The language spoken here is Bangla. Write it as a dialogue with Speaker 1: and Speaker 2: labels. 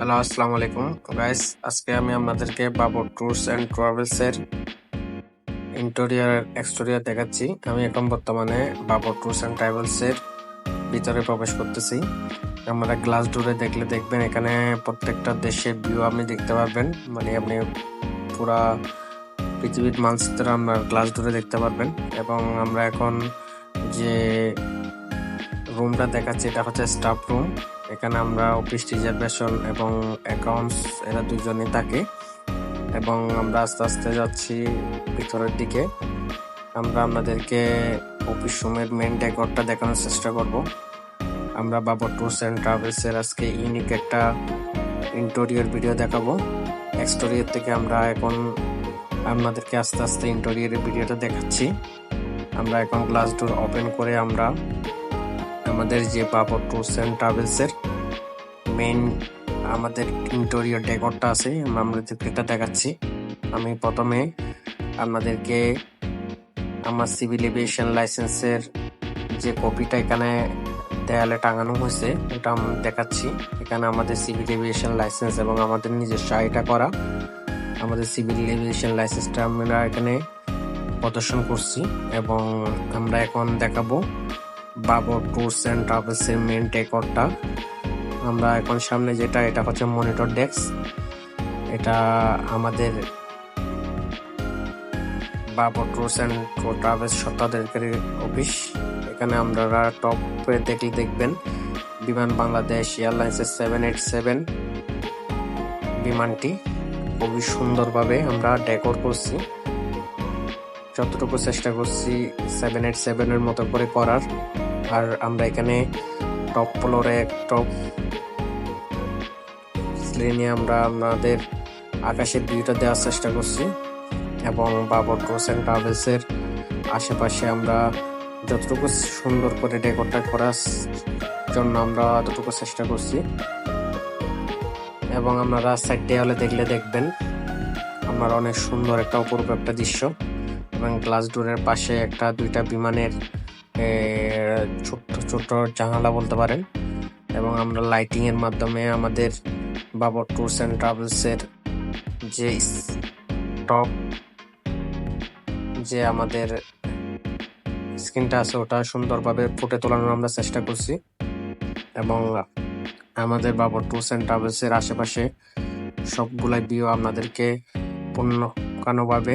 Speaker 1: হ্যালো আসসালামু আলাইকুম গাইস আজকে আমি আপনাদেরকে বাবর ট্যুরস অ্যান্ড ট্রাভেলস এর ইন্টেরিয়র এক্সটেরিয়র দেখাচ্ছি। আমি এখন বর্তমানে বাবর ট্যুরস অ্যান্ড ট্রাভেলস এর ভিতরে প্রবেশ করতেছি। আমরা গ্লাস ডোরে দেখলে দেখবেন এখানে প্রত্যেকটা দেশের ভিউ আপনি দেখতে পারবেন। মানে আপনি পুরা পৃথিবীর মানচিত্র আমরা গ্লাস ডোরে দেখতে পারবেন। এবং আমরা এখন যে রুমটা দেখাচ্ছি, এটা হচ্ছে স্টাফ রুম এখানে আমরা অফিস রিজার্ভেশন এবং অ্যাকাউন্টস এরা দুজনে থাকে। এবং আমরা আস্তে আস্তে যাচ্ছি ভিতরের দিকে। আমরা আপনাদেরকে অফিস রুমের মেন ডেকরটা দেখানোর চেষ্টা করব। আমরা বাবর ট্যুরস অ্যান্ড ট্রাভেলসের আজকে ইউনিক একটা ইন্টেরিয়র ভিডিও দেখাবো। এক্সটেরিয়র থেকে আমরা এখন আপনাদেরকে আস্তে আস্তে ইন্টেরিয়রের ভিডিওটা দেখাচ্ছি। আমরা এখন গ্লাস ডোর ওপেন করে আমরা আমাদের যে বাবর ট্যুরস অ্যান্ড ট্রাভেলসের মেইন আমাদের ইন্টেরিয়র ডেকরটা আছে, আমরা আপনাদেরকে এটা দেখাচ্ছি। আমি প্রথমে আপনাদেরকে আমার সিভিল এভিয়েশন লাইসেন্সের যে কপিটা এখানে দেয়ালে টাঙানো হয়েছে, ওটা আমি দেখাচ্ছি। এখানে আমাদের সিভিল এভিয়েশন লাইসেন্স এবং আমাদের নিজস্ব আইটা করা আমাদের সিভিল এভিয়েশন লাইসেন্সটা আমরা এখানে প্রদর্শন করছি এবং আমরা এখন দেখাবো বাবর ট্যুরস অ্যান্ড ট্রাভেলস এর মেন টেকরটা। আমরা এখন সামনে যেটা, এটা হচ্ছে মনিটর ডেস্ক। এটা আমাদের বাবর ট্যুরস অ্যান্ড ট্রাভেলস সত্তাধিকারী অফিস। এখানে আপনারা টপে দেখলে দেখবেন, বিমান বাংলাদেশ এয়ারলাইন্সের সেভেন এইট সেভেন বিমানটি। খুবই সুন্দরভাবে আমরা ডেকোর করছি। যতটুকু চেষ্টা করছি, সেভেন এইট সেভেনের মতো করে করার। আর আমরা এখানে টপ ফ্লোরে টপ শ্রেণি আমরা আমাদের আকাশের ভিউটা দেওয়ার চেষ্টা করছি এবং বাবর অ্যান্ড ট্রাভেলসের আশেপাশে আমরা যতটুকু সুন্দর করে ডেকোরটা করার জন্য আমরা ততটুকু চেষ্টা করছি। এবং আপনারা সাইড দেওয়ালে দেখলে দেখবেন আমার অনেক সুন্দর একটা অপূর্ব একটা দৃশ্য এবং গ্লাস ডোরের পাশে একটা দুইটা বিমানের ছোট্ট ছোট্ট জানালা বলতে পারেন। এবং আমরা লাইটিং এর মাধ্যমে আমাদের বাবর ট্যুরস অ্যান্ড ট্রাভেলস এর যে টপ যে আমাদের স্ক্রিনটা আছে ওটা সুন্দরভাবে ফুটে তোলানোর আমরা চেষ্টা করছি। এবং আমাদের বাবর ট্যুরস অ্যান্ড ট্রাভেলস এর আশেপাশে সবগুলাই ভিউ আপনাদেরকে পূর্ণকানুভাবে